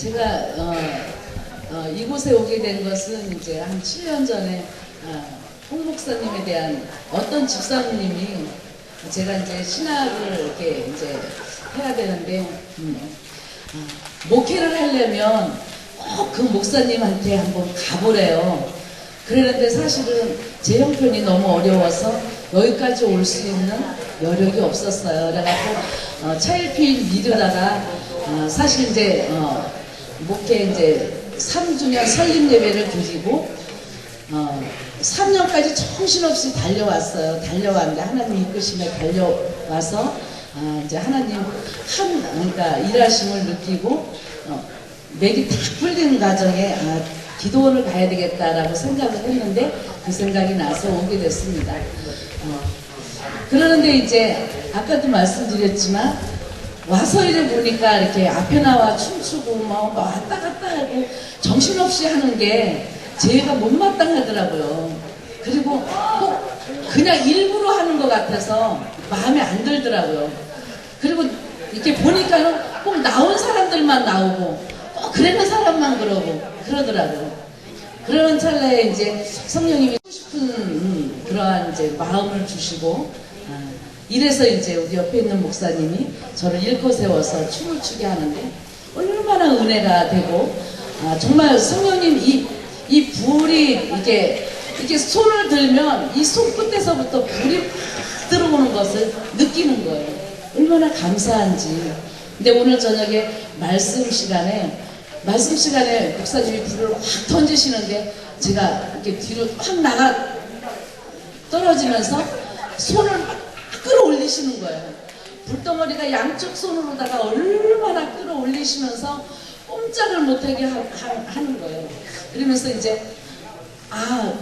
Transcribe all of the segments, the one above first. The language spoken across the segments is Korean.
제가 어, 어, 이곳에 오게 된 것은 이제 한 7년 전에 어, 홍 목사님에 대한 어떤 집사님이 제가 이제 신학을 이렇게 이제 해야 되는데 음, 어, 목회를 하려면 꼭 그 목사님한테 한번 가보래요. 그러는데 사실은 제 형편이 너무 어려워서 여기까지 올 수 있는 여력이 없었어요. 그래갖고 어, 차일피일 미루다가 어, 사실 이제 어, 목회 이제 3주년 설립 예배를 드리고 어, 3년까지 정신없이 달려왔어요. 달려왔는데 하나님 이끄심에 달려와서 아, 이제 하나님 한 그러니까 일하심을 느끼고 어, 맥이 다 풀리는 과정에 아, 기도원을 가야 되겠다라고 생각을 했는데 그 생각이 나서 오게 됐습니다. 어, 그러는데 이제 아까도 말씀드렸지만 와서 이래 보니까 이렇게 앞에 나와 춤추고 막 왔다 갔다 하고 정신없이 하는 게 제가 못마땅하더라고요. 그리고 꼭 그냥 일부러 하는 것 같아서 마음에 안 들더라고요. 그리고 이렇게 보니까는 꼭 나온 사람들만 나오고 꼭 그러는 사람만 그러고 그러더라고요. 그런 찰나에 이제 성령님이 싶은 음, 그러한 이제 마음을 주시고 아, 이래서 이제 우리 옆에 있는 목사님이 저를 일코 세워서 춤을 추게 하는데 얼마나 은혜가 되고 아, 정말 성령님 이, 이 불이 이렇게 이렇게 손을 들면 이 손끝에서부터 불이 팍 들어오는 것을 느끼는 거예요. 얼마나 감사한지. 근데 오늘 저녁에 말씀 시간에 말씀 시간에 목사님이 불을 확 던지시는데 제가 이렇게 뒤로 확 나가 떨어지면서 손을 막 끌어올리시는 거예요. 불덩어리가 양쪽 손으로다가 얼마나 끌어올리시면서 꼼짝을 못하게 하, 하, 는 거예요. 그러면서 이제 아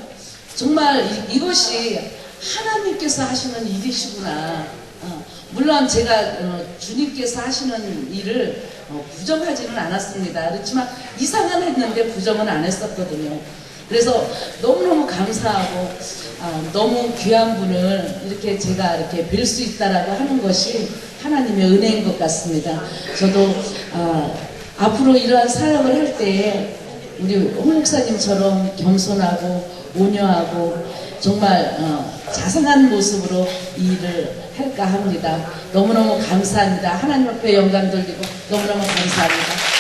정말 이, 이것이 하나님께서 하시는 일이시구나. 어, 물론 제가 어, 주님께서 하시는 일을 어, 부정하지는 않았습니다. 그렇지만 이상은 했는데 부정은 안 했었거든요. 그래서 너무너무 감사하고 아, 너무 귀한 분을 이렇게 제가 이렇게 뵐 수 있다라고 하는 것이 하나님의 은혜인 것 같습니다. 저도 아, 앞으로 이러한 사역을 할 때에 우리 홍 목사님처럼 겸손하고 온유하고 정말 어, 자상한 모습으로 이 일을 할까 합니다. 너무너무 감사합니다. 하나님 앞에 영광 돌리고 너무너무 감사합니다.